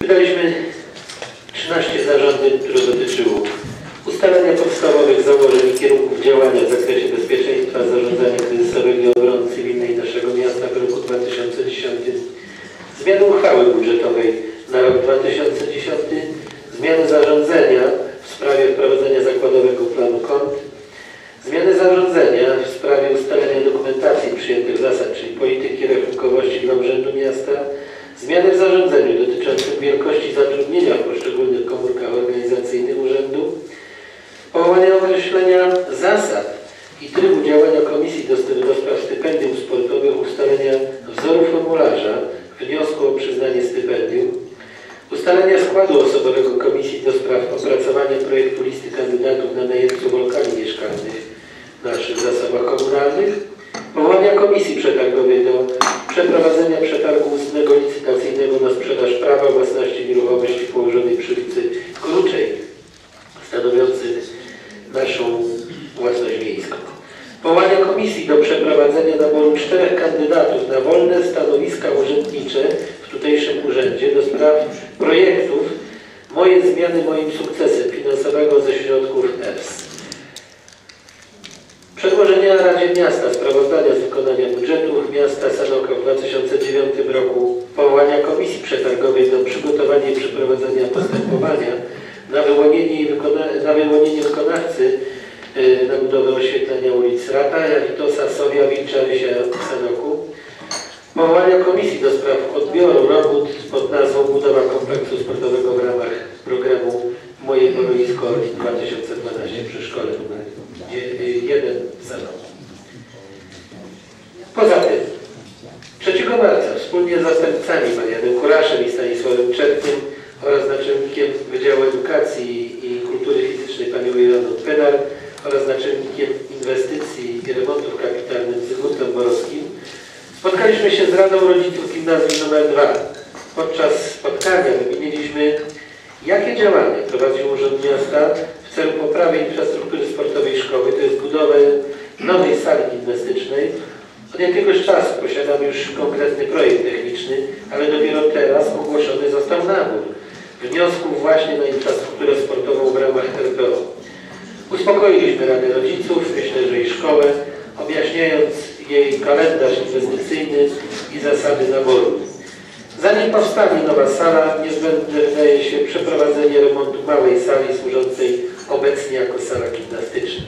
Wydaliśmy 13 zarządzeń, które dotyczyło ustalenia podstawowych założeń i kierunków działania w zakresie bezpieczeństwa, zarządzania kryzysowego i obrony cywilnej naszego miasta w roku 2010, zmiany uchwały budżetowej na rok 2010, zmiany zarządzenia w sprawie wprowadzenia zakładowego planu kont, zmiany zarządzenia w sprawie ustalenia dokumentacji przyjętych zasad, czyli polityki rachunkowości dla Urzędu Miasta, zmiany w zarządzeniu dotyczącym wielkości zatrudnienia w poszczególnych komórkach organizacyjnych Urzędu, powołanie określenia zasad i trybu działania Komisji do, do spraw stypendium sportowych, ustalenia wzoru formularza wniosku o przyznanie stypendium, ustalenia składu osobowego Komisji do spraw opracowania projektu listy kandydatów na najemców lokali mieszkalnych w naszych zasobach komunalnych, powołania Komisji Przetargowej do przeprowadzenia przetargu ustnego licytacyjnego na sprzedaż prawa własności nieruchomości położonej przy ulicy Kruczej, stanowiący naszą własność miejską. Powołania komisji do przeprowadzenia naboru czterech kandydatów na wolne stanowiska urzędnicze w tutejszym urzędzie do spraw projektów Moje zmiany moim sukcesem finansowego ze środków EFS. Przedłożenia Radzie Miasta sprawozdania z wykonania budżetu miasta Sanoka w 2009 roku, powołania komisji przetargowej do przygotowania i przeprowadzenia postępowania na wyłonienie, na wyłonienie wykonawcy yy, na budowę oświetlenia ulic Rataja, Witosa, Sowia, Wilcza, Rysia, Sanoku, powołania komisji do spraw odbioru robót pod nazwą Budowa kompleksu sportowego w ramach programu Moje Porowisko 2012 przy szkole numer 1 w Sanoku. Poza tym 3 marca wspólnie z zastępcami Marianem Kuraszem i Oraz naczelnikiem Wydziału Edukacji i Kultury Fizycznej panią Ireną Pedal oraz naczelnikiem Inwestycji i Remontów Kapitalnych Zygmuntem Borowskim spotkaliśmy się z Radą Rodziców Gimnazjum nr 2. Podczas spotkania wymieniliśmy, jakie działania prowadził Urząd Miasta w celu poprawy infrastruktury sportowej szkoły, to jest budowę nowej sali gimnastycznej. Od jakiegoś czasu posiadamy już konkretny projekt techniczny, ale dopiero teraz ogłoszony został nabór wniosków właśnie na infrastrukturę sportową w ramach RPO. Uspokoiliśmy Radę Rodziców, myślę, że i szkołę, objaśniając jej kalendarz inwestycyjny i zasady naboru. Zanim powstanie nowa sala, niezbędne wydaje się przeprowadzenie remontu małej sali służącej obecnie jako sala gimnastyczna.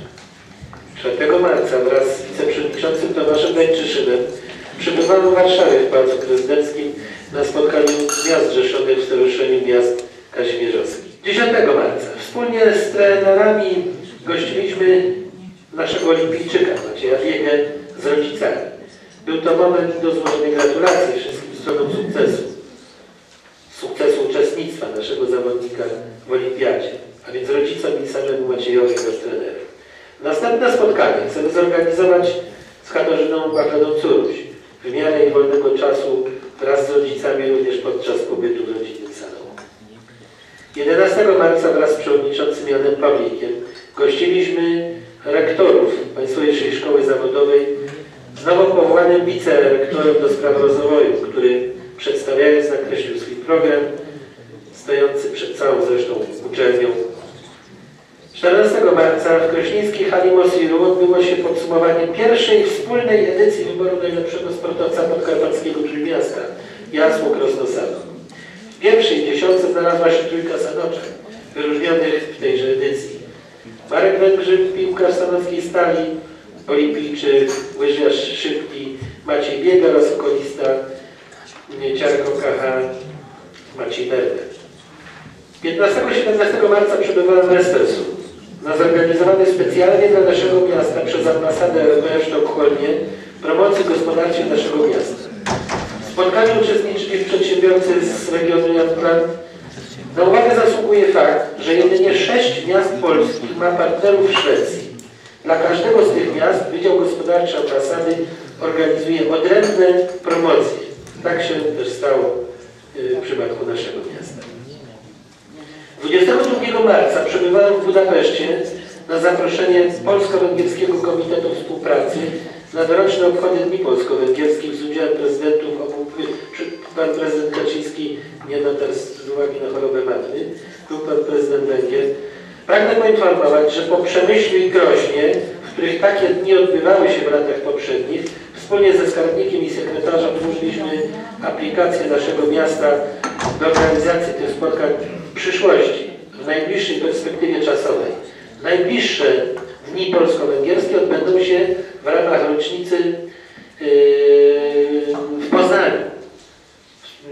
4 marca wraz z wiceprzewodniczącym Tomaszem Dańczyszynem przybywamy w Warszawie w Pałacu Prezydenckim na spotkaniu miast zrzeszonych w Stowarzyszeniu Miast Kazimierzowskich. 10 marca wspólnie z trenerami gościliśmy naszego olimpijczyka Macieja Biegę z rodzicami. Był to moment do złożenia gratulacji wszystkim stronom sukcesu. Sukcesu uczestnictwa naszego zawodnika w olimpiadzie, a więc rodzicom i samemu Maciejowi oraz trenerów. Następne spotkanie chcemy zorganizować z Katarzyną Bachledą Curuś w miarę jej wolnego czasu wraz z rodzicami również podczas pobytu w rodzinnym salonu. 11 marca wraz z przewodniczącym Janem Pawlikiem gościliśmy rektorów Państwowej Szkoły Zawodowej z nowo powołanym wicerektorem do spraw rozwoju, który przedstawiając nakreślił swój program stojący przed całą zresztą uczelnią 14 marca w krośnieńskiej hali Mosiru odbyło się podsumowanie pierwszej wspólnej edycji wyboru najlepszego sportowca podkarpackiego, czyli miasta, Jasło Krosno-Sano. W pierwszej dziesiątce znalazła się trójka sanoczek, wyróżnionych w tejże edycji. Marek Węgrzyk, piłkarz stanowskiej stali, olimpijczy, łyżwiarz szybki Maciej Biega oraz okolista Ciarko KH Maciej Berber. 15-17 marca przebywałem w Espresso na zorganizowanej specjalnie dla naszego miasta przez ambasadę RP w Sztokholmie promocji gospodarczej naszego miasta. W spotkaniu uczestniczyli przedsiębiorcy z regionu Jamtland. Na uwagę zasługuje fakt, że jedynie sześć miast polskich ma partnerów w Szwecji. Dla każdego z tych miast Wydział Gospodarczy Ambasady organizuje odrębne promocje. Tak się też stało w przypadku naszego miasta. 22 marca przebywałem w Budapeszcie na zaproszenie Polsko-Węgierskiego Komitetu Współpracy na doroczne obchody Dni Polsko-Węgierskich z udziałem prezydentów obu pan prezydent Kaczyński, nie teraz z uwagi na chorobę matmy, był pan prezydent Węgier. Pragnę poinformować, że po Przemyślu i Groźnie, w których takie dni odbywały się w latach poprzednich, wspólnie ze skarbnikiem i sekretarzem tworzyliśmy aplikację naszego miasta do organizacji tych spotkań w przyszłości, w najbliższej perspektywie czasowej. Najbliższe dni polsko-węgierskie odbędą się w ramach rocznicy yy, w Poznaniu.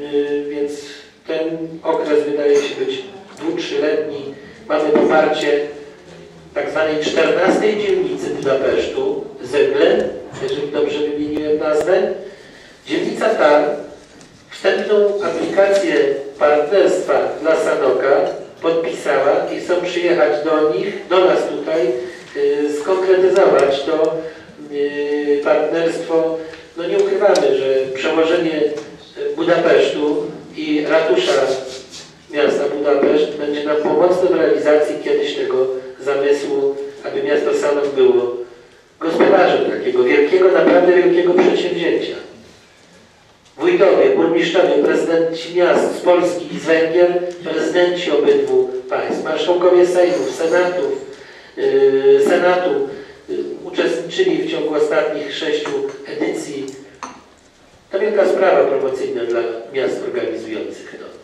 Yy, Więc ten okres wydaje się być dwu, trzyletni. Mamy poparcie tak zwanej 14 dzielnicy Budapesztu, Zegle, jeżeli dobrze wymieniłem nazwę. Dzielnica ta wstępną aplikację partnerstwa dla Sanoka podpisała i chcą przyjechać do nich, do nas tutaj, yy, skonkretyzować to yy, partnerstwo. No nie ukrywamy, że przełożenie Budapesztu i ratusza miasta Budapeszt będzie nam pomocne w realizacji kiedyś tego zamysłu, aby miasto Sanok było gospodarzem takiego wielkiego, naprawdę wielkiego przedsięwzięcia. Burmistrzowie, prezydenci miast z Polski i z Węgier, prezydenci obydwu państw, marszałkowie Sejmów, Senatów, yy, Senatu yy, uczestniczyli w ciągu ostatnich sześciu edycji. To wielka sprawa promocyjna dla miast organizujących to.